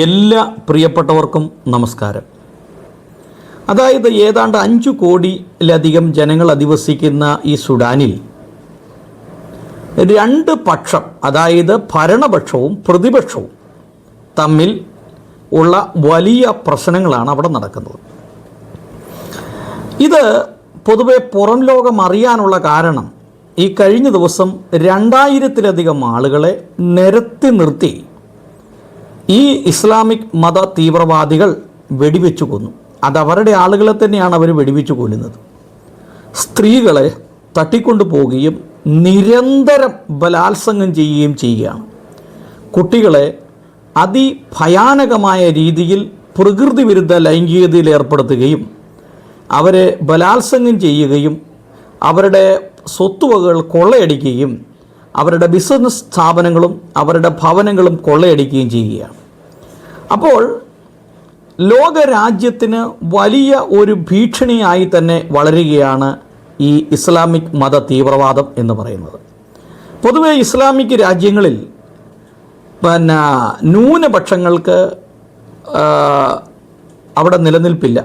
എല്ലാ പ്രിയപ്പെട്ടവർക്കും നമസ്കാരം. അതായത് ഏതാണ്ട് അഞ്ചു കോടിയിലധികം ജനങ്ങൾ അധിവസിക്കുന്ന ഈ സുഡാനിൽ രണ്ട് പക്ഷം അതായത് ഭരണപക്ഷവും പ്രതിപക്ഷവും തമ്മിൽ ഉള്ള വലിയ പ്രശ്നങ്ങളാണ് അവിടെ നടക്കുന്നത്. ഇത് പൊതുവെ പുറം ലോകം അറിയാനുള്ള കാരണം ഈ കഴിഞ്ഞ ദിവസം രണ്ടായിരത്തിലധികം ആളുകളെ നിരത്തി നിർത്തി ഈ ഇസ്ലാമിക് മത തീവ്രവാദികൾ വെടിവെച്ചു കൊന്നു. അതവരുടെ ആളുകളെ തന്നെയാണ് അവർ വെടിവെച്ചു കൊല്ലുന്നത്. സ്ത്രീകളെ തട്ടിക്കൊണ്ടു പോവുകയും നിരന്തരം ബലാത്സംഗം ചെയ്യുകയും ചെയ്യുകയാണ്. കുട്ടികളെ അതിഭയാനകമായ രീതിയിൽ പ്രകൃതി വിരുദ്ധ ലൈംഗികതയിൽ ഏർപ്പെടുത്തുകയും അവരെ ബലാത്സംഗം ചെയ്യുകയും അവരുടെ സ്വത്തുവകകൾ കൊള്ളയടിക്കുകയും അവരുടെ ബിസിനസ് സ്ഥാപനങ്ങളും അവരുടെ ഭവനങ്ങളും കൊള്ളയടിക്കുകയും ചെയ്യുകയാണ്. അപ്പോൾ ലോകരാജ്യത്തിന് വലിയ ഒരു ഭീഷണിയായി തന്നെ വളരുകയാണ് ഈ ഇസ്ലാമിക് മത തീവ്രവാദം എന്ന് പറയുന്നത്. പൊതുവെ ഇസ്ലാമിക് രാജ്യങ്ങളിൽ പിന്നെ ന്യൂനപക്ഷങ്ങൾക്ക് അവിടെ നിലനിൽപ്പില്ല.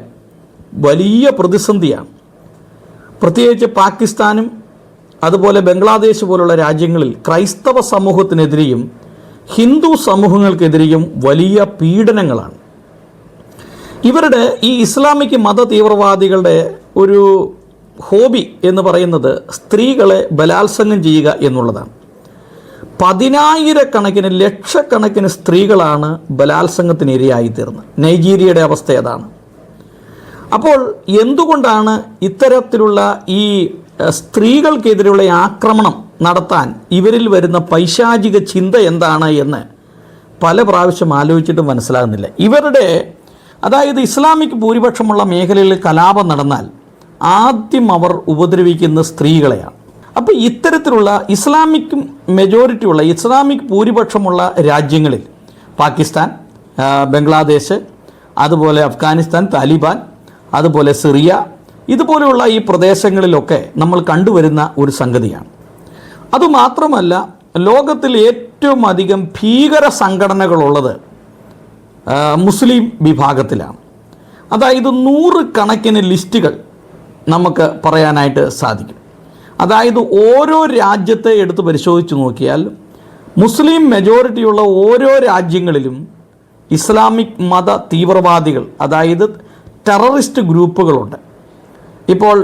വലിയ പ്രതിസന്ധിയാണ്. പ്രത്യേകിച്ച് പാകിസ്ഥാനും അതുപോലെ ബംഗ്ലാദേശ് പോലുള്ള രാജ്യങ്ങളിൽ ക്രൈസ്തവ സമൂഹത്തിനെതിരെയും ഹിന്ദു സമൂഹങ്ങൾക്കെതിരെയും വലിയ പീഡനങ്ങളാണ്. ഇവരുടെ ഈ ഇസ്ലാമിക് മത തീവ്രവാദികളുടെ ഒരു ഹോബി എന്ന് പറയുന്നത് സ്ത്രീകളെ ബലാത്സംഗം ചെയ്യുക എന്നുള്ളതാണ്. പതിനായിരക്കണക്കിന് ലക്ഷക്കണക്കിന് സ്ത്രീകളാണ് ബലാത്സംഗത്തിന് ഇരയായിത്തീർന്നത് നൈജീരിയയുടെ അവസ്ഥ അതാണ്. അപ്പോൾ എന്തുകൊണ്ടാണ് ഇത്തരത്തിലുള്ള ഈ സ്ത്രീകൾക്കെതിരെയുള്ള ആക്രമണം നടത്താൻ ഇവരിൽ വരുന്ന പൈശാചിക ചിന്ത എന്താണ് എന്ന് പല പ്രാവശ്യം ആലോചിച്ചിട്ടും മനസ്സിലാകുന്നില്ല. ഇവരുടെ അതായത് ഇസ്ലാമിക് ഭൂരിപക്ഷമുള്ള മേഖലയിൽ കലാപം നടന്നാൽ ആദ്യം അവർ ഉപദ്രവിക്കുന്ന സ്ത്രീകളെയാണ്. അപ്പോൾ ഇത്തരത്തിലുള്ള ഇസ്ലാമിക് മെജോറിറ്റിയുള്ള ഇസ്ലാമിക് ഭൂരിപക്ഷമുള്ള രാജ്യങ്ങളിൽ പാകിസ്ഥാൻ ബംഗ്ലാദേശ് അതുപോലെ അഫ്ഗാനിസ്ഥാൻ താലിബാൻ അതുപോലെ സിറിയ ഇതുപോലെയുള്ള ഈ പ്രദേശങ്ങളിലൊക്കെ നമ്മൾ കണ്ടുവരുന്ന ഒരു സംഗതിയാണ്. അതുമാത്രമല്ല ലോകത്തിൽ ഏറ്റവും അധികം ഭീകര സംഘടനകളുള്ളത് മുസ്ലിം വിഭാഗത്തിലാണ്. അതായത് നൂറ് കണക്കിന് ലിസ്റ്റുകൾ നമുക്ക് പറയാനായിട്ട് സാധിക്കും. അതായത് ഓരോ രാജ്യത്തെ എടുത്ത് പരിശോധിച്ച് നോക്കിയാൽ മുസ്ലിം മെജോറിറ്റിയുള്ള ഓരോ രാജ്യങ്ങളിലും ഇസ്ലാമിക് മത തീവ്രവാദികൾ അതായത് ടെററിസ്റ്റ് ഗ്രൂപ്പുകളുണ്ട്. ഇപ്പോൾ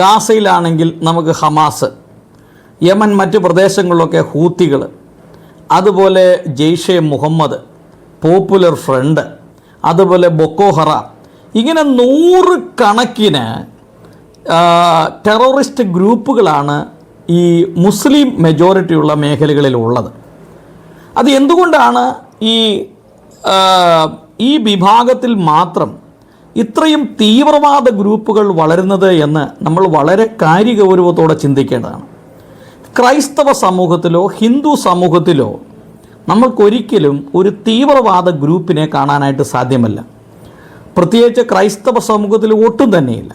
ഗാസയിലാണെങ്കിൽ നമുക്ക് ഹമാസ് യമൻ മറ്റ് പ്രദേശങ്ങളിലൊക്കെ ഹൂത്തികൾ അതുപോലെ ജെയ്ഷെ മുഹമ്മദ് പോപ്പുലർ ഫ്രണ്ട് അതുപോലെ ബൊക്കോഹറ ഇങ്ങനെ നൂറ് കണക്കിന് ടെററിസ്റ്റ് ഗ്രൂപ്പുകളാണ് ഈ മുസ്ലിം മെജോറിറ്റിയുള്ള മേഖലകളിലുള്ളത്. അത് എന്തുകൊണ്ടാണ് ഈ ഈ വിഭാഗത്തിൽ മാത്രം ഇത്രയും തീവ്രവാദ ഗ്രൂപ്പുകൾ വളരുന്നത് എന്ന് നമ്മൾ വളരെ കാര്യഗൗരവത്തോടെ ചിന്തിക്കേണ്ടതാണ്. ക്രൈസ്തവ സമൂഹത്തിലോ ഹിന്ദു സമൂഹത്തിലോ നമുക്കൊരിക്കലും ഒരു തീവ്രവാദ ഗ്രൂപ്പിനെ കാണാനായിട്ട് സാധ്യമല്ല. പ്രത്യേകിച്ച് ക്രൈസ്തവ സമൂഹത്തിൽ ഒട്ടും തന്നെയില്ല.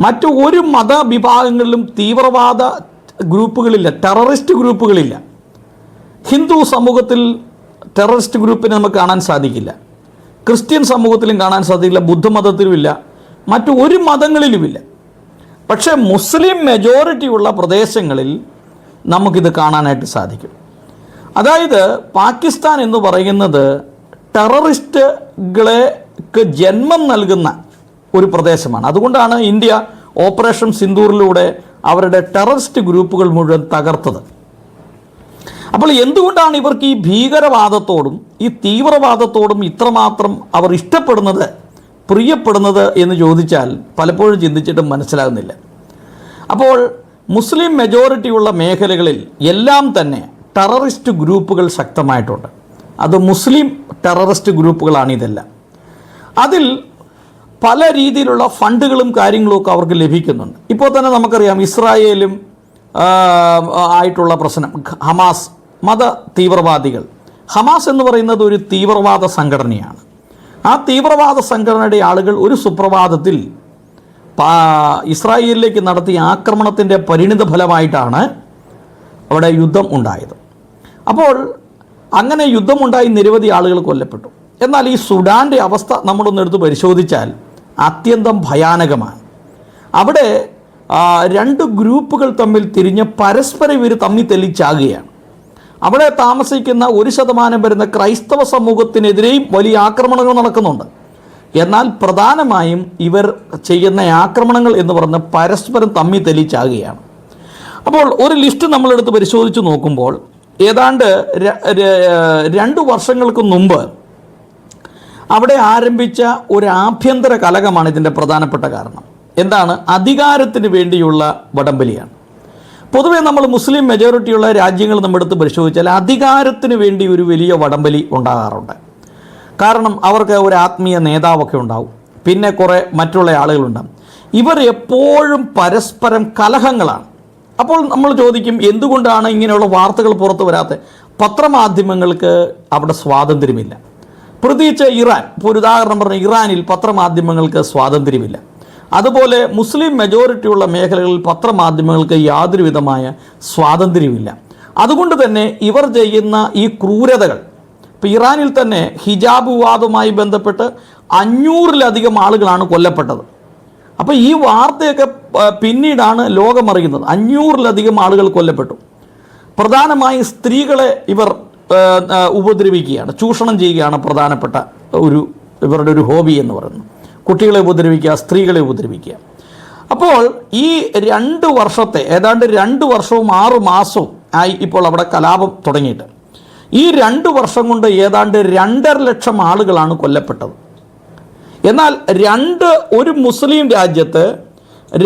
മറ്റു ഒരു മതവിഭാഗങ്ങളിലും തീവ്രവാദ ഗ്രൂപ്പുകളില്ല ടെററിസ്റ്റ് ഗ്രൂപ്പുകളില്ല. ഹിന്ദു സമൂഹത്തിൽ ടെററിസ്റ്റ് ഗ്രൂപ്പിനെ നമുക്ക് കാണാൻ സാധിക്കില്ല. ക്രിസ്ത്യൻ സമൂഹത്തിലും കാണാൻ സാധിക്കില്ല ബുദ്ധമതത്തിലുമില്ല മറ്റു ഒരു മതങ്ങളിലുമില്ല. പക്ഷേ മുസ്ലിം മെജോറിറ്റിയുള്ള പ്രദേശങ്ങളിൽ നമുക്കിത് കാണാനായിട്ട് സാധിക്കും. അതായത് പാകിസ്ഥാൻ എന്ന് പറയുന്നത് ടെററിസ്റ്റുകളെക്ക് ജന്മം നൽകുന്ന ഒരു പ്രദേശമാണ്. അതുകൊണ്ടാണ് ഇന്ത്യ ഓപ്പറേഷൻ സിന്ദൂറിലൂടെ അവരുടെ ടെററിസ്റ്റ് ഗ്രൂപ്പുകൾ മുഴുവൻ തകർത്തത്. അപ്പോൾ എന്തുകൊണ്ടാണ് ഇവർക്ക് ഈ ഭീകരവാദത്തോടും ഈ തീവ്രവാദത്തോടും ഇത്രമാത്രം അവർ ഇഷ്ടപ്പെടുന്നത് പ്രിയപ്പെടുന്നത് എന്ന് ചോദിച്ചാൽ പലപ്പോഴും ചിന്തിച്ചിട്ടും മനസ്സിലാകുന്നില്ല. അപ്പോൾ മുസ്ലിം മെജോറിറ്റിയുള്ള മേഖലകളിൽ എല്ലാം തന്നെ ടെററിസ്റ്റ് ഗ്രൂപ്പുകൾ ശക്തമായിട്ടുണ്ട്. അത് മുസ്ലിം ടെററിസ്റ്റ് ഗ്രൂപ്പുകളാണ് ഇതെല്ലാം. അതിൽ പല രീതിയിലുള്ള ഫണ്ടുകളും കാര്യങ്ങളും ഒക്കെ അവർക്ക് ലഭിക്കുന്നുണ്ട്. ഇപ്പോൾ തന്നെ നമുക്കറിയാം ഇസ്രായേലും ആയിട്ടുള്ള പ്രശ്നം ഹമാസ് മത തീവ്രവാദികൾ. ഹമാസ് എന്ന് പറയുന്നത് ഒരു തീവ്രവാദ സംഘടനയാണ്. ആ തീവ്രവാദ സംഘടനയുടെ ആളുകൾ ഒരു സുപ്രഭാതത്തിൽ ഇസ്രായേലിലേക്ക് നടത്തിയ ആക്രമണത്തിന്റെ പരിണിത ഫലമായിട്ടാണ് അവിടെ യുദ്ധം ഉണ്ടായത്. അപ്പോൾ അങ്ങനെ യുദ്ധമുണ്ടായി നിരവധി ആളുകൾ കൊല്ലപ്പെട്ടു. എന്നാൽ ഈ സുഡാന്റെ അവസ്ഥ നമ്മളൊന്ന് എടുത്ത് പരിശോധിച്ചാൽ അത്യന്തം ഭയാനകമാണ്. അവിടെ രണ്ട് ഗ്രൂപ്പുകൾ തമ്മിൽ തിരിഞ്ഞ് പരസ്പരം ഇവർ തമ്മിൽ തെളിച്ചാകുകയാണ്. അവിടെ താമസിക്കുന്ന ഒരു ശതമാനം വരുന്ന ക്രൈസ്തവ സമൂഹത്തിനെതിരെയും വലിയ ആക്രമണങ്ങൾ നടക്കുന്നുണ്ട്. എന്നാൽ പ്രധാനമായും ഇവർ ചെയ്യുന്ന ആക്രമണങ്ങൾ എന്ന് പറഞ്ഞ പരസ്പരം തമ്മി തെളിച്ചാകുകയാണ്. അപ്പോൾ ഒരു ലിസ്റ്റ് നമ്മളെടുത്ത് പരിശോധിച്ച് നോക്കുമ്പോൾ ഏതാണ്ട് രണ്ട് വർഷങ്ങൾക്ക് മുമ്പ് അവിടെ ആരംഭിച്ച ഒരു ആഭ്യന്തര കലകമാണ് ഇതിന്റെ പ്രധാനപ്പെട്ട കാരണം. എന്താണ്? അധികാരത്തിന് വേണ്ടിയുള്ള വടംവലിയാണ്. പൊതുവേ നമ്മൾ മുസ്ലിം മെജോറിറ്റിയുള്ള രാജ്യങ്ങൾ നമ്മളെടുത്ത് പരിശോധിച്ചാൽ അധികാരത്തിന് വേണ്ടി ഒരു വലിയ വടംവലി ഉണ്ടാകാറുണ്ട്. കാരണം അവർക്ക് ഒരു ആത്മീയ നേതാവൊക്കെ ഉണ്ടാവും. പിന്നെ കുറേ മറ്റുള്ള ആളുകളുണ്ടാവും ഇവർ എപ്പോഴും പരസ്പരം കലഹങ്ങളാണ്. അപ്പോൾ നമ്മൾ ചോദിക്കും എന്തുകൊണ്ടാണ് ഇങ്ങനെയുള്ള വാർത്തകൾ പുറത്തു വരാത്തത് പത്രമാധ്യമങ്ങൾക്ക് അവിടെ സ്വാതന്ത്ര്യമില്ല. പ്രത്യേകിച്ച് ഇറാൻ ഇപ്പോൾ ഒരു ഉദാഹരണം പറഞ്ഞാൽ ഇറാനിൽ പത്രമാധ്യമങ്ങൾക്ക് സ്വാതന്ത്ര്യമില്ല. അതുപോലെ മുസ്ലിം മെജോറിറ്റിയുള്ള മേഖലകളിൽ പത്രമാധ്യമങ്ങൾക്ക് യാതൊരുവിധമായ സ്വാതന്ത്ര്യമില്ല. അതുകൊണ്ട് തന്നെ ഇവർ ചെയ്യുന്ന ഈ ക്രൂരതകൾ ഇപ്പോൾ ഇറാനിൽ തന്നെ ഹിജാബ് വിവാദവുമായി ബന്ധപ്പെട്ട് അഞ്ഞൂറിലധികം ആളുകളാണ് കൊല്ലപ്പെട്ടത്. അപ്പോൾ ഈ വാർത്തയൊക്കെ പിന്നീടാണ് ലോകമറിയുന്നത്. അഞ്ഞൂറിലധികം ആളുകൾ കൊല്ലപ്പെട്ടു. പ്രധാനമായും സ്ത്രീകളെ ഇവർ ഉപദ്രവിക്കുകയാണ് ചൂഷണം ചെയ്യുകയാണ് പ്രധാനപ്പെട്ട ഒരു ഇവരുടെ ഒരു ഹോബി എന്ന് പറയുന്നത്. കുട്ടികളെ ഉപദ്രവിക്കുക സ്ത്രീകളെ ഉപദ്രവിക്കുക. അപ്പോൾ ഈ രണ്ട് വർഷത്തെ ഏതാണ്ട് രണ്ട് വർഷവും ആറ് മാസവും ആയി ഇപ്പോൾ അവിടെ കലാപം തുടങ്ങിയിട്ട്. ഈ രണ്ട് വർഷം കൊണ്ട് ഏതാണ്ട് രണ്ടര ലക്ഷം ആളുകളാണ് കൊല്ലപ്പെട്ടത്. എന്നാൽ രണ്ട് ഒരു മുസ്ലിം രാജ്യത്ത്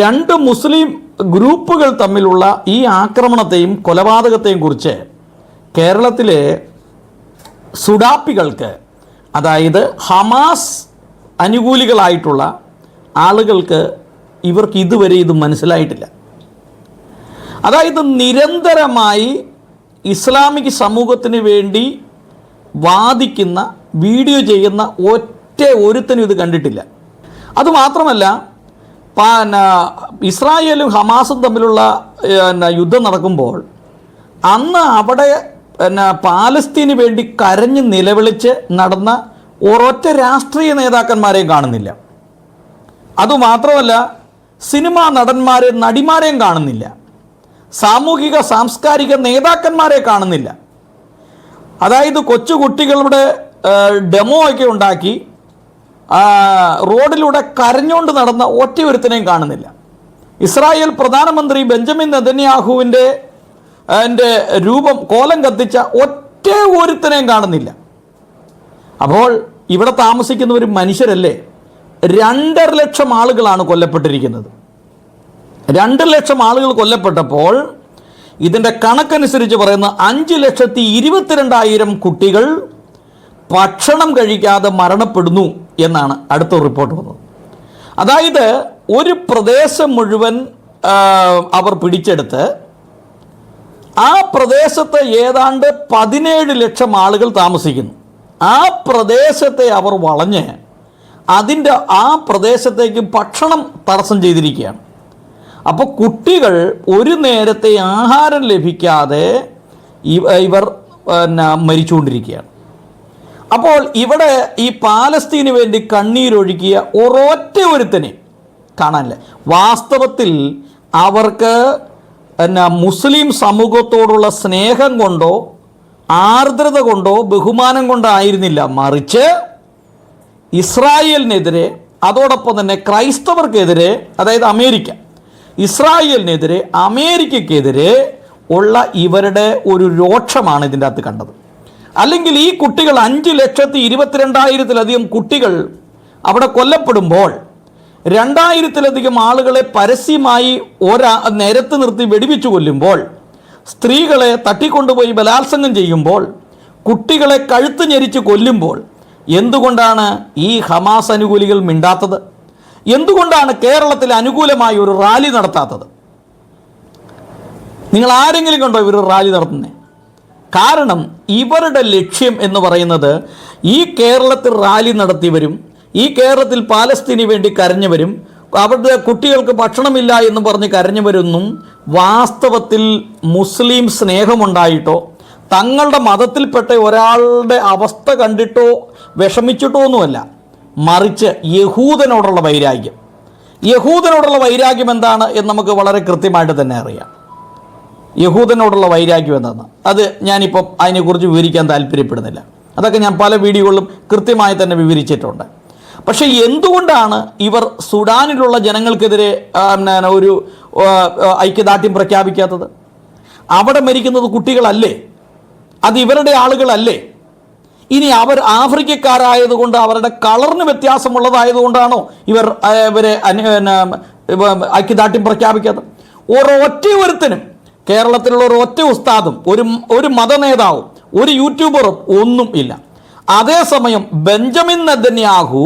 രണ്ട് മുസ്ലിം ഗ്രൂപ്പുകൾ തമ്മിലുള്ള ഈ ആക്രമണത്തെയും കൊലപാതകത്തെയും കുറിച്ച് കേരളത്തിലെ സുഡാപ്പികൾക്ക് അതായത് ഹമാസ് അനുകൂലികളായിട്ടുള്ള ആളുകൾക്ക് ഇവർക്ക് ഇതുവരെ ഇത് മനസ്സിലായിട്ടില്ല. അതായത് നിരന്തരമായി ഇസ്ലാമിക് സമൂഹത്തിന് വേണ്ടി വാദിക്കുന്ന വീഡിയോ ചെയ്യുന്ന ഒറ്റ ഒരുത്തനും ഇത് കണ്ടിട്ടില്ല. അതുമാത്രമല്ല ഇസ്രായേലും ഹമാസും തമ്മിലുള്ള യുദ്ധം നടക്കുമ്പോൾ അന്ന് അവിടെ പിന്നെ പാലസ്തീന് വേണ്ടി കരഞ്ഞ് നിലവിളിച്ച് നടന്ന ഒരൊറ്റ രാഷ്ട്രീയ നേതാക്കന്മാരെയും കാണുന്നില്ല. അതുമാത്രമല്ല സിനിമാ നടന്മാരെ നടിമാരെയും കാണുന്നില്ല. സാമൂഹിക സാംസ്കാരിക നേതാക്കന്മാരെ കാണുന്നില്ല. അതായത് കൊച്ചു കുട്ടികളുടെ ഡെമോ ഒക്കെ ഉണ്ടാക്കി റോഡിലൂടെ കരഞ്ഞുകൊണ്ട് നടന്ന ഒറ്റ ഒരുത്തിനെയും കാണുന്നില്ല. ഇസ്രായേൽ പ്രധാനമന്ത്രി ബെഞ്ചമിൻ നെതന്യാഹുവിന്റെ എന്റെ രൂപം കോലം കത്തിച്ച ഒറ്റ ഒരുത്തനെയും കാണുന്നില്ല. അപ്പോൾ ഇവിടെ താമസിക്കുന്ന ഒരു മനുഷ്യരല്ലേ? രണ്ടര ലക്ഷം ആളുകളാണ് കൊല്ലപ്പെട്ടിരിക്കുന്നത്. രണ്ട് ലക്ഷം ആളുകൾ കൊല്ലപ്പെട്ടപ്പോൾ ഇതിന്റെ കണക്കനുസരിച്ച് പറയുന്ന അഞ്ച് ലക്ഷത്തി ഇരുപത്തിരണ്ടായിരം കുട്ടികൾ ഭക്ഷണം കഴിക്കാതെ മരണപ്പെടുന്നു എന്നാണ് അടുത്ത റിപ്പോർട്ട് വന്നത്. അതായത് ഒരു പ്രദേശം മുഴുവൻ അവർ പിടിച്ചെടുത്ത് ആ പ്രദേശത്ത് ഏതാണ്ട് പതിനേഴ് ലക്ഷം ആളുകൾ താമസിക്കുന്നു. ആ പ്രദേശത്തെ അവർ വളഞ്ഞ് അതിന്റെ ആ പ്രദേശത്തേക്ക് ഭക്ഷണം തടസ്സം ചെയ്തിരിക്കുകയാണ്. അപ്പോൾ കുട്ടികൾ ഒരു നേരത്തെ ആഹാരം ലഭിക്കാതെ ഇവ- ഇവർ പിന്നെ മരിച്ചുകൊണ്ടിരിക്കുകയാണ്. അപ്പോൾ ഇവിടെ ഈ പാലസ്തീന് വേണ്ടി കണ്ണീരൊഴുക്കിയ ഒരൊറ്റ ഒരുത്തനെ കാണാനില്ല. വാസ്തവത്തിൽ അവർക്ക് പിന്നെ മുസ്ലിം സമൂഹത്തോടുള്ള സ്നേഹം കൊണ്ടോ ആർദ്രത കൊണ്ടോ ബഹുമാനം കൊണ്ടോ ആയിരുന്നില്ല. മറിച്ച് ഇസ്രായേലിനെതിരെ അതോടൊപ്പം തന്നെ ക്രൈസ്തവർക്കെതിരെ അതായത് അമേരിക്ക ഇസ്രായേലിനെതിരെ അമേരിക്കക്കെതിരെ ഉള്ള ഇവരുടെ ഒരു രോക്ഷമാണ് ഇതിന്റെ അകത്ത് കണ്ടത്. അല്ലെങ്കിൽ ഈ കുട്ടികൾ അഞ്ച് ലക്ഷത്തി ഇരുപത്തിരണ്ടായിരത്തിലധികം കുട്ടികൾ അവിടെ കൊല്ലപ്പെടുമ്പോൾ രണ്ടായിരത്തിലധികം ആളുകളെ പരസ്യമായി ഒരാ നിരത്ത് നിർത്തി വെടിവെച്ചു കൊല്ലുമ്പോൾ സ്ത്രീകളെ തട്ടിക്കൊണ്ടുപോയി ബലാത്സംഗം ചെയ്യുമ്പോൾ കുട്ടികളെ കഴുത്ത് ഞെരിച്ച് കൊല്ലുമ്പോൾ എന്തുകൊണ്ടാണ് ഈ ഹമാസ് അനുകൂലികൾ മിണ്ടാത്തത്? എന്തുകൊണ്ടാണ് കേരളത്തിൽ അനുകൂലമായി ഒരു റാലി നടത്താത്തത്? നിങ്ങൾ ആരെങ്കിലും കണ്ടോ ഇവർ റാലി നടത്തുന്നത് കാരണം ഇവരുടെ ലക്ഷ്യം എന്ന് പറയുന്നത് ഈ കേരളത്തിൽ റാലി നടത്തിയവരും ഈ കേരളത്തിൽ പാലസ്തീന് വേണ്ടി കരഞ്ഞവരും അവരുടെ കുട്ടികൾക്ക് ഭക്ഷണമില്ല എന്ന് പറഞ്ഞ് കരഞ്ഞു വരുന്നു. വാസ്തവത്തിൽ മുസ്ലിം സ്നേഹമുണ്ടായിട്ടോ? തങ്ങളുടെ മതത്തിൽപ്പെട്ട ഒരാളുടെ അവസ്ഥ കണ്ടിട്ടോ? വിഷമിച്ചിട്ടോ ഒന്നുമല്ല. മറിച്ച് യഹൂദനോടുള്ള വൈരാഗ്യം. യഹൂദനോടുള്ള വൈരാഗ്യം എന്താണ് എന്ന് നമുക്ക് വളരെ കൃത്യമായിട്ട് തന്നെ അറിയാം. യഹൂദനോടുള്ള വൈരാഗ്യം എന്താണ് അത് ഞാനിപ്പം അതിനെക്കുറിച്ച് വിവരിക്കാൻ താല്പര്യപ്പെടുന്നില്ല. അതൊക്കെ ഞാൻ പല വീഡിയോകളിലും കൃത്യമായി തന്നെ വിവരിച്ചിട്ടുണ്ട്. പക്ഷേ എന്തുകൊണ്ടാണ് ഇവർ സുഡാനിലുള്ള ജനങ്ങൾക്കെതിരെ ഒരു ഐക്യദാർഢ്യം പ്രഖ്യാപിക്കാത്തത്? അവിടെ മരിക്കുന്നത് കുട്ടികളല്ലേ? അത് ഇവരുടെ ആളുകളല്ലേ? ഇനി അവർ ആഫ്രിക്കക്കാരായതുകൊണ്ട് അവരുടെ കളറിന് വ്യത്യാസമുള്ളതായതുകൊണ്ടാണോ ഇവർ ഇവരെ ഐക്യദാർഢ്യം പ്രഖ്യാപിക്കാത്തത്? ഒരൊറ്റ ഒരുത്തനും കേരളത്തിലുള്ള ഒരു ഒറ്റ ഉസ്താദും ഒരു ഒരു മതനേതാവും ഒരു യൂട്യൂബറും ഒന്നും ഇല്ല. അതേസമയം ബെഞ്ചമിൻ നെതന്യാഹു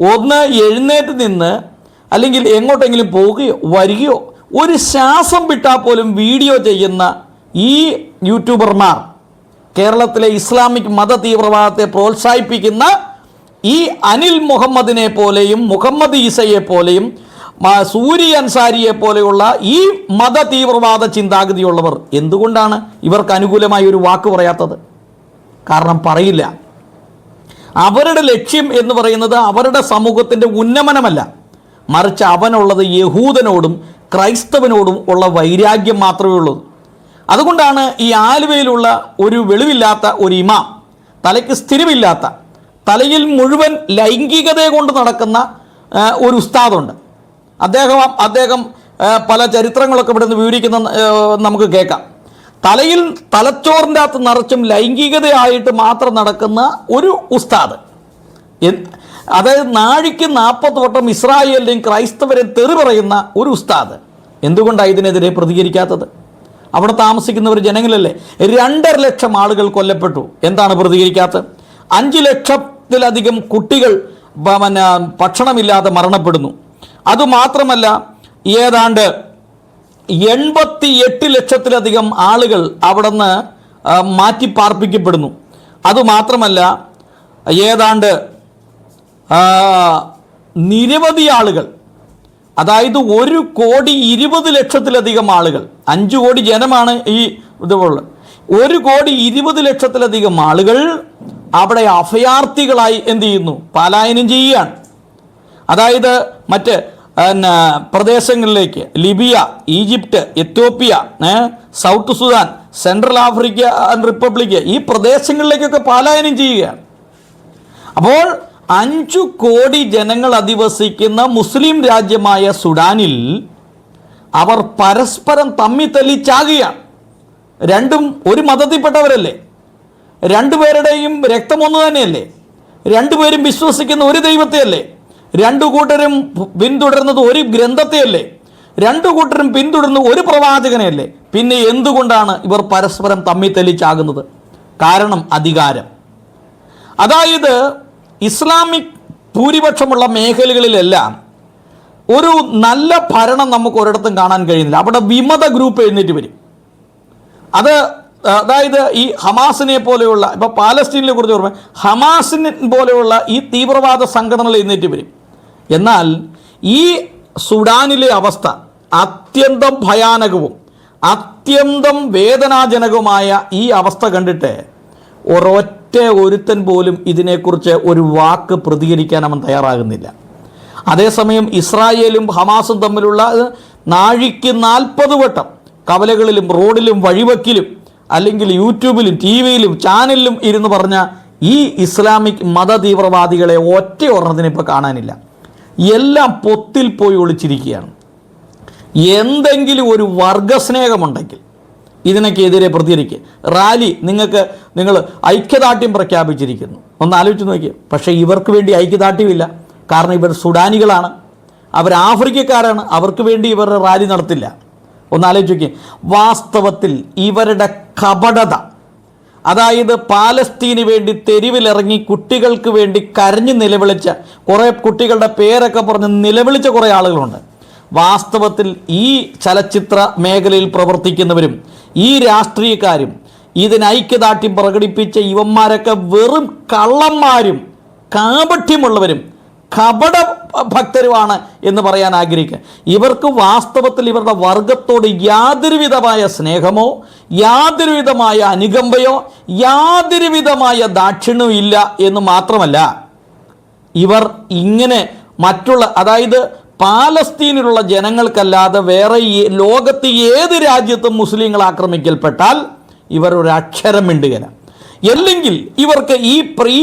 ഒന്ന് എഴുന്നേറ്റ് നിന്ന് അല്ലെങ്കിൽ എങ്ങോട്ടെങ്കിലും പോവുകയോ വരികയോ ഒരു ശ്വാസം വിട്ടാൽ പോലും വീഡിയോ ചെയ്യുന്ന ഈ യൂട്യൂബർമാർ കേരളത്തിലെ ഇസ്ലാമിക് മത തീവ്രവാദത്തെ പ്രോത്സാഹിപ്പിക്കുന്ന ഈ അനിൽ മുഹമ്മദിനെ പോലെയും മുഹമ്മദ് ഈസയെ പോലെയും സൂരി അൻസാരിയെ പോലെയുള്ള ഈ മത തീവ്രവാദ ചിന്താഗതിയുള്ളവർ എന്തുകൊണ്ടാണ് ഇവർക്ക് അനുകൂലമായി ഒരു വാക്ക് പറയാത്തത്? കാരണം പറയില്ല. അവരുടെ ലക്ഷ്യം എന്ന് പറയുന്നത് അവരുടെ സമൂഹത്തിന്റെ ഉന്നമനമല്ല. മറിച്ച് അവനുള്ളത് യഹൂദനോടും ക്രൈസ്തവനോടും ഉള്ള വൈരാഗ്യം മാത്രമേ ഉള്ളൂ. അതുകൊണ്ടാണ് ഈ ആലുവയിലുള്ള ഒരു വെളിവില്ലാത്ത ഒരു ഇമാം തലയ്ക്ക് സ്ഥിരമില്ലാത്ത തലയിൽ മുഴുവൻ ലൈംഗികതയെ കൊണ്ട് നടക്കുന്ന ഒരു ഉസ്താദുണ്ട്. അദ്ദേഹം അദ്ദേഹം പല ചരിത്രങ്ങളൊക്കെ ഇവിടെ നിന്ന് വിവരിക്കുന്ന നമുക്ക് കേൾക്കാം. തലയിൽ തലച്ചോറിന്റെ അകത്ത് നിറച്ചും ലൈംഗികതയായിട്ട് മാത്രം നടക്കുന്ന ഒരു ഉസ്താദ്. അതായത് നാഴിക്ക് നാൽപ്പത് വട്ടം ഇസ്രായേലിനെയും ക്രൈസ്തവരെ തെറി പറയുന്ന ഒരു ഉസ്താദ്. എന്തുകൊണ്ടാണ് ഇതിനെതിരെ പ്രതികരിക്കാത്തത്? അവിടെ താമസിക്കുന്നവർ ജനങ്ങളല്ലേ? രണ്ടര ലക്ഷം ആളുകൾ കൊല്ലപ്പെട്ടു. എന്താണ് പ്രതികരിക്കാത്തത്? അഞ്ച് ലക്ഷത്തിലധികം കുട്ടികൾ പിന്നെ ഭക്ഷണമില്ലാതെ മരണപ്പെടുന്നു. അതുമാത്രമല്ല ഏതാണ്ട് എൺപത്തി എട്ട് ലക്ഷത്തിലധികം ആളുകൾ അവിടെ നിന്ന് മാറ്റി പാർപ്പിക്കപ്പെടുന്നു. അതുമാത്രമല്ല ഏതാണ്ട് നിരവധി ആളുകൾ അതായത് ഒരു കോടി ഇരുപത് ലക്ഷത്തിലധികം ആളുകൾ അഞ്ച് കോടി ജനമാണ് ഈ ഇതുള്ളത് ഒരു കോടി ഇരുപത് ലക്ഷത്തിലധികം ആളുകൾ അവിടെ അഭയാർത്ഥികളായി എന്ത് ചെയ്യുന്നു? പലായനം ചെയ്യുകയാണ്. അതായത് മറ്റ് പ്രദേശങ്ങളിലേക്ക്. Libya Egypt Ethiopia South Sudan Central Africa Republic ഈ പ്രദേശങ്ങളിലേക്കൊക്കെ പലായനം ചെയ്യുകയാണ്. അപ്പോൾ അഞ്ചു കോടി ജനങ്ങൾ അധിവസിക്കുന്ന മുസ്ലിം രാജ്യമായ സുഡാനിൽ അവർ പരസ്പരം തമ്മി തല്ലിച്ചാകുകയാണ്. രണ്ടും ഒരു മതത്തിൽപ്പെട്ടവരല്ലേ? രണ്ടുപേരുടെയും രക്തം ഒന്ന് തന്നെയല്ലേ രണ്ടുപേരും വിശ്വസിക്കുന്ന ഒരു ദൈവത്തെയല്ലേ? രണ്ടു കൂട്ടരും പിന്തുടരുന്നത് ഒരു ഗ്രന്ഥത്തെയല്ലേ? രണ്ടു കൂട്ടരും പിന്തുടരുന്ന ഒരു പ്രവാചകനെയല്ലേ? പിന്നെ എന്തുകൊണ്ടാണ് ഇവർ പരസ്പരം തമ്മിൽ തെളിച്ചാകുന്നത്? കാരണം അധികാരം. അതായത് ഇസ്ലാമിക് ഭൂരിപക്ഷമുള്ള മേഖലകളിലെല്ലാം ഒരു നല്ല ഭരണം നമുക്ക് ഒരിടത്തും കാണാൻ കഴിയുന്നില്ല. അവിടെ വിമത ഗ്രൂപ്പ് എഴുന്നേറ്റ് വരും. അത് അതായത് ഈ ഹമാസിനെ പോലെയുള്ള ഇപ്പോൾ പാലസ്തീനിനെ കുറിച്ച് ഓർമ്മ ഹമാസിനെ പോലെയുള്ള ഈ തീവ്രവാദ സംഘടനകൾ എഴുന്നേറ്റ് വരും. എന്നാൽ ഈ സുഡാനിലെ അവസ്ഥ അത്യന്തം ഭയാനകവും അത്യന്തം വേദനാജനകവുമായ ഈ അവസ്ഥ കണ്ടിട്ട് ഒരൊറ്റ ഒരുത്തൻ പോലും ഇതിനെക്കുറിച്ച് ഒരു വാക്ക് പ്രതികരിക്കാൻ അവൻ തയ്യാറാകുന്നില്ല. അതേസമയം ഇസ്രായേലും ഹമാസും തമ്മിലുള്ള നാഴിക്ക് നാൽപ്പത് വട്ടം കവലകളിലും റോഡിലും വഴിവക്കിലും അല്ലെങ്കിൽ യൂട്യൂബിലും ടി വിയിലും ചാനലിലും ഇരുന്ന് പറഞ്ഞ ഈ ഇസ്ലാമിക് മത തീവ്രവാദികളെ ഒറ്റ ഒരെണ്ണത്തിനിപ്പോൾ കാണാനില്ല. എല്ലാം പൊത്തിൽ പോയി ഒളിച്ചിരിക്കുകയാണ്. എന്തെങ്കിലും ഒരു വർഗസ്നേഹമുണ്ടെങ്കിൽ ഇതിനൊക്കെതിരെ പ്രതികരിക്കുക. റാലി നിങ്ങൾക്ക് നിങ്ങൾ ഐക്യദാർഢ്യം പ്രഖ്യാപിച്ചിരിക്കുന്നു. ഒന്ന് ആലോചിച്ച് നോക്കിയേ. പക്ഷേ ഇവർക്ക് വേണ്ടി ഐക്യദാർഢ്യമില്ല. കാരണം ഇവർ സുഡാനികളാണ്. അവർ ആഫ്രിക്കക്കാരാണ്. അവർക്ക് വേണ്ടി ഇവർ റാലി നടത്തില്ല. ഒന്ന് ആലോചിച്ച് നോക്കിയേ. വാസ്തവത്തിൽ ഇവരുടെ കപടത അതായത് പാലസ്തീന് വേണ്ടി തെരുവിലിറങ്ങി കുട്ടികൾക്ക് വേണ്ടി കരഞ്ഞു നിലവിളിച്ച കുറേ കുട്ടികളുടെ പേരൊക്കെ പറഞ്ഞ് നിലവിളിച്ച കുറേ ആളുകളുണ്ട്. വാസ്തവത്തിൽ ഈ ചലച്ചിത്ര മേഖലയിൽ പ്രവർത്തിക്കുന്നവരും ഈ രാഷ്ട്രീയക്കാരും ഇതിനൈക്യദാർഢ്യം പ്രകടിപ്പിച്ച ഇവന്മാരൊക്കെ വെറും കള്ളന്മാരും കാപഠ്യമുള്ളവരും കപട ഭക്തരുമാണ് എന്ന് പറയാൻ ആഗ്രഹിക്കുക. ഇവർക്ക് വാസ്തവത്തിൽ ഇവരുടെ വർഗത്തോട് യാതൊരുവിധമായ സ്നേഹമോ യാതൊരുവിധമായ അനുകമ്പയോ യാതൊരുവിധമായ ദാക്ഷിണ്യവും ഇല്ല എന്ന് മാത്രമല്ല ഇവർ ഇങ്ങനെ മറ്റുള്ള അതായത് പാലസ്തീനിലുള്ള ജനങ്ങൾക്കല്ലാതെ വേറെ ലോകത്ത് ഏത് രാജ്യത്തും മുസ്ലിങ്ങൾ ആക്രമിക്കൽപ്പെട്ടാൽ ഇവർ ഒരു അക്ഷരം മിണ്ടുകയില്ല അല്ലെങ്കിൽ ഇവർക്ക് ഈ പ്രീ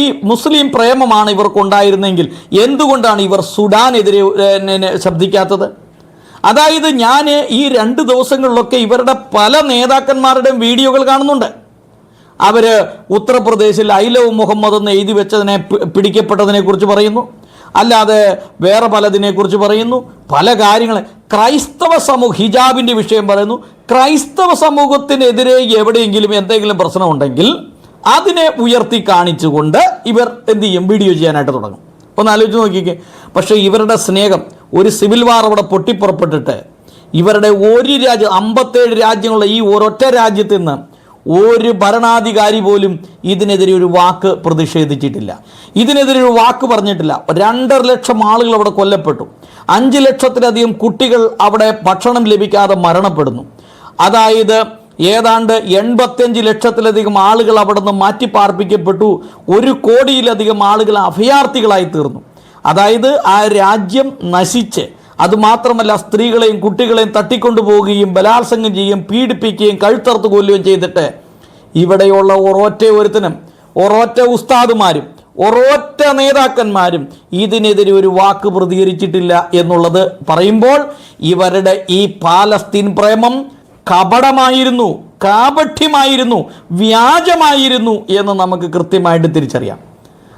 ഈ മുസ്ലിം പ്രേമമാണ് ഇവർക്ക് ഉണ്ടായിരുന്നെങ്കിൽ എന്തുകൊണ്ടാണ് ഇവർ സുഡാനെതിരെ ശബ്ദിക്കാത്തത്? അതായത് ഞാൻ ഈ രണ്ട് ദിവസങ്ങളിലൊക്കെ ഇവരുടെ പല നേതാക്കന്മാരുടെയും വീഡിയോകൾ കാണുന്നുണ്ട്. അവർ ഉത്തർപ്രദേശിൽ ഐ ലവ് മുഹമ്മദ് എന്ന് എഴുതി വെച്ചതിനെ പിടിക്കപ്പെട്ടതിനെ കുറിച്ച് പറയുന്നു. അല്ലാതെ വേറെ പലതിനെ കുറിച്ച് പറയുന്നു. പല കാര്യങ്ങൾ ക്രൈസ്തവ സമൂഹ ഹിജാബിന്റെ വിഷയം പറയുന്നു. ക്രൈസ്തവ സമൂഹത്തിനെതിരെ എവിടെയെങ്കിലും എന്തെങ്കിലും പ്രശ്നമുണ്ടെങ്കിൽ അതിനെ ഉയർത്തി കാണിച്ചുകൊണ്ട് ഇവർ എന്ത് ചെയ്യും? വീഡിയോ ചെയ്യാനായിട്ട് തുടങ്ങും. ഒന്ന് ആലോചിച്ച് നോക്കിക്കേ. പക്ഷേ ഇവരുടെ സ്നേഹം ഒരു സിവിൽ വാർ അവിടെ പൊട്ടിപ്പുറപ്പെട്ടിട്ട് ഇവരുടെ ഒരു രാജ്യം അമ്പത്തേഴ് രാജ്യങ്ങളുള്ള ഈ ഒരൊറ്റ രാജ്യത്ത് നിന്ന് ഒരു ഭരണാധികാരി പോലും ഇതിനെതിരെ ഒരു വാക്ക് പ്രതിഷേധിച്ചിട്ടില്ല. ഇതിനെതിരെ ഒരു വാക്ക് പറഞ്ഞിട്ടില്ല. രണ്ടര ലക്ഷം ആളുകൾ അവിടെ കൊല്ലപ്പെട്ടു. അഞ്ച് ലക്ഷത്തിലധികം കുട്ടികൾ അവിടെ ഭക്ഷണം ലഭിക്കാതെ മരണപ്പെടുന്നു. അതായത് ഏതാണ്ട് എൺപത്തിയഞ്ച് ലക്ഷത്തിലധികം ആളുകൾ അവിടെ നിന്ന് മാറ്റിപ്പാർപ്പിക്കപ്പെട്ടു. ഒരു കോടിയിലധികം ആളുകൾ അഭയാർത്ഥികളായി തീർന്നു. അതായത് ആ രാജ്യം നശിച്ച് അതുമാത്രമല്ല സ്ത്രീകളെയും കുട്ടികളെയും തട്ടിക്കൊണ്ടുപോവുകയും ബലാത്സംഗം ചെയ്യുകയും പീഡിപ്പിക്കുകയും കഴുത്തറുത്ത് കൊല്ലുകയും ചെയ്തിട്ട് ഇവിടെയുള്ള ഒരൊറ്റ ഒരുത്തനും ഒരൊറ്റ ഉസ്താദുമാരും ഒരൊറ്റ നേതാക്കന്മാരും ഇതിനെതിരെ ഒരു വാക്ക് പ്രതികരിച്ചിട്ടില്ല എന്നുള്ളത് പറയുമ്പോൾ ഇവരുടെ ഈ പാലസ്തീൻ പ്രേമം കപടമായിരുന്നു കാപഠ്യമായിരുന്നു വ്യാജമായിരുന്നു എന്ന് നമുക്ക് കൃത്യമായിട്ട് തിരിച്ചറിയാം.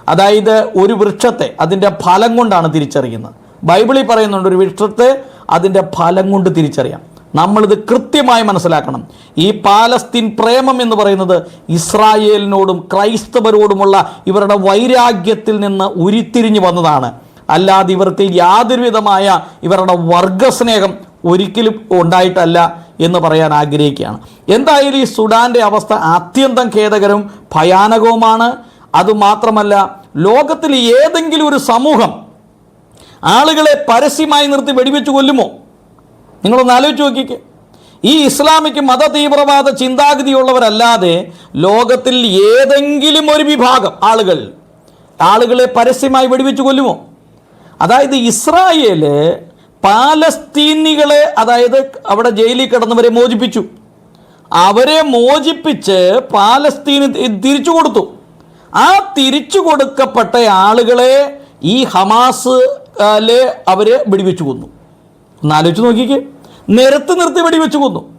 അതായത് ഒരു വൃക്ഷത്തെ അതിന്റെ ഫലം കൊണ്ടാണ് തിരിച്ചറിയുന്നത്. ബൈബിളിൽ പറയുന്നുണ്ട് ഒരു വൃക്ഷത്തെ അതിന്റെ ഫലം കൊണ്ട് തിരിച്ചറിയാം. നമ്മളിത് കൃത്യമായി മനസ്സിലാക്കണം. ഈ പാലസ്തീൻ പ്രേമം എന്ന് പറയുന്നത് ഇസ്രായേലിനോടും ക്രൈസ്തവരോടുമുള്ള ഇവരുടെ വൈരാഗ്യത്തിൽ നിന്ന് ഉരുത്തിരിഞ്ഞു വന്നതാണ്. അല്ലാതെ ഇവർക്ക് യാതൊരുവിധമായ ഇവരുടെ വർഗസ്നേഹം ഒരിക്കലും ഉണ്ടായിട്ടല്ല എന്ന് പറയാൻ ആഗ്രഹിക്കുകയാണ്. എന്തായാലും ഈ സുഡാന്റെ അവസ്ഥ അത്യന്തം ഖേദകരവും ഭയാനകവുമാണ്. അതുമാത്രമല്ല ലോകത്തിൽ ഏതെങ്കിലും ഒരു സമൂഹം ആളുകളെ പരസ്യമായി നിർത്തി വെടിവെച്ച് കൊല്ലുമോ? നിങ്ങളൊന്ന് ആലോചിച്ച് നോക്കിക്കേ. ഈ ഇസ്ലാമിക് മത തീവ്രവാദ ചിന്താഗതിയുള്ളവരല്ലാതെ ലോകത്തിൽ ഏതെങ്കിലും ഒരു വിഭാഗം ആളുകൾ ആളുകളെ പരസ്യമായി വെടിവെച്ച് കൊല്ലുമോ? അതായത് ഇസ്രായേൽ പാലസ്തീനികളെ അതായത് അവിടെ ജയിലിൽ കിടന്നവരെ മോചിപ്പിച്ചു. അവരെ മോചിപ്പിച്ച് പാലസ്തീന് തിരിച്ചു കൊടുത്തു ആ തിരിച്ചു കൊടുക്കപ്പെട്ട ആളുകളെ ഈ ഹമാസ് ലെ അവരെ വെടിവെച്ച് കൊന്നു. ഒന്ന് ആലോചിച്ച് നോക്കിക്കേ. നിരത്ത് നിർത്തി വെടിവെച്ച് കൊന്നു.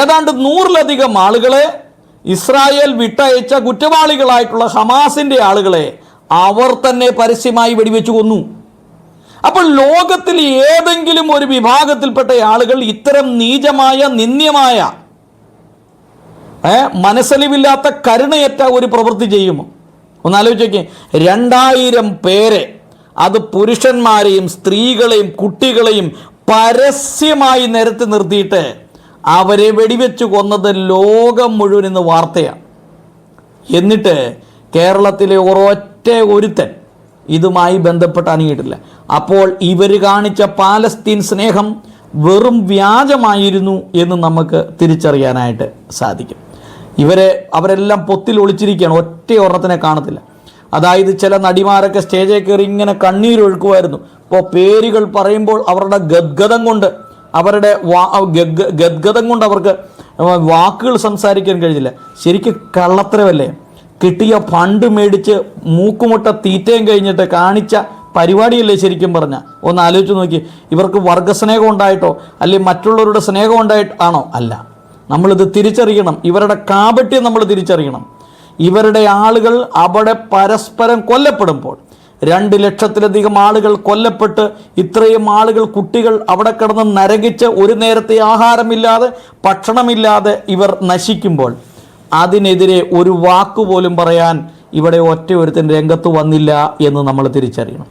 ഏതാണ്ട് നൂറിലധികം ആളുകളെ ഇസ്രായേൽ വിട്ടയച്ച കുറ്റവാളികളായിട്ടുള്ള ഹമാസിന്റെ ആളുകളെ അവർ തന്നെ പരസ്യമായി വെടിവെച്ച് കൊന്നു. അപ്പോൾ ലോകത്തിൽ ഏതെങ്കിലും ഒരു വിഭാഗത്തിൽപ്പെട്ട ആളുകൾ ഇത്തരം നീചമായ നിന്ദ്യമായ മനസ്സലിവില്ലാത്ത കരുണയറ്റ ഒരു പ്രവൃത്തി ചെയ്യുമോ? ഒന്ന് ആലോചിച്ചോക്കെ രണ്ടായിരം പേരെ അത് പുരുഷന്മാരെയും സ്ത്രീകളെയും കുട്ടികളെയും പരസ്യമായി നിരത്തി നിർത്തിയിട്ട് അവരെ വെടിവെച്ച് കൊന്നത് ലോകം മുഴുവൻ ഇന്ന് വാർത്തയാണ് എന്നിട്ട് കേരളത്തിലെ ഒരൊറ്റ ഒരുത്തൻ ഇതുമായി ബന്ധപ്പെട്ട് അണിയിട്ടില്ല അപ്പോൾ ഇവർ കാണിച്ച പാലസ്തീൻ സ്നേഹം വെറും വ്യാജമായിരുന്നു എന്ന് നമുക്ക് തിരിച്ചറിയാനായിട്ട് സാധിക്കും. ഇവരെ അവരെല്ലാം പൊത്തിൽ ഒളിച്ചിരിക്കുകയാണ്. ഒറ്റ ഒരെണ്ണത്തിനെ കാണത്തില്ല. അതായത് ചില നടിമാരൊക്കെ സ്റ്റേജിൽ കയറി ഇങ്ങനെ കണ്ണീരൊഴുക്കുമായിരുന്നു. അപ്പോൾ പേരുകൾ പറയുമ്പോൾ അവരുടെ ഗദ്ഗതം കൊണ്ട് അവരുടെ വാ ഗദ്ഗതം കൊണ്ട് അവർക്ക് വാക്കുകൾ സംസാരിക്കാൻ കഴിഞ്ഞില്ല. ശരിക്കും കള്ളത്തരമല്ലേ? കിട്ടിയ ഫണ്ട് മേടിച്ച് മൂക്കുമുട്ട തീറ്റയും കഴിഞ്ഞിട്ട് കാണിച്ച പരിപാടിയല്ലേ ശരിക്കും പറഞ്ഞ? ഒന്ന് ആലോചിച്ച് നോക്കി. ഇവർക്ക് വർഗസ്നേഹം ഉണ്ടായിട്ടോ? അല്ലെങ്കിൽ മറ്റുള്ളവരുടെ സ്നേഹം ഉണ്ടായിട്ട് ആണോ അല്ല. നമ്മളിത് തിരിച്ചറിയണം. ഇവരുടെ കാപട്യം നമ്മൾ തിരിച്ചറിയണം. ഇവരുടെ ആളുകൾ അവിടെ പരസ്പരം കൊല്ലപ്പെടുമ്പോൾ രണ്ട് ലക്ഷത്തിലധികം ആളുകൾ കൊല്ലപ്പെട്ട് ഇത്രയും ആളുകൾ കുട്ടികൾ അവിടെ കിടന്ന് നരകിച്ച് ഒരു നേരത്തെ ആഹാരമില്ലാതെ ഭക്ഷണമില്ലാതെ ഇവർ നശിക്കുമ്പോൾ അതിനെതിരെ ഒരു വാക്കുപോലും പറയാൻ ഇവിടെ ഒറ്റ ഒരുത്തൻ രംഗത്ത് വന്നില്ല എന്ന് നമ്മൾ തിരിച്ചറിയണം.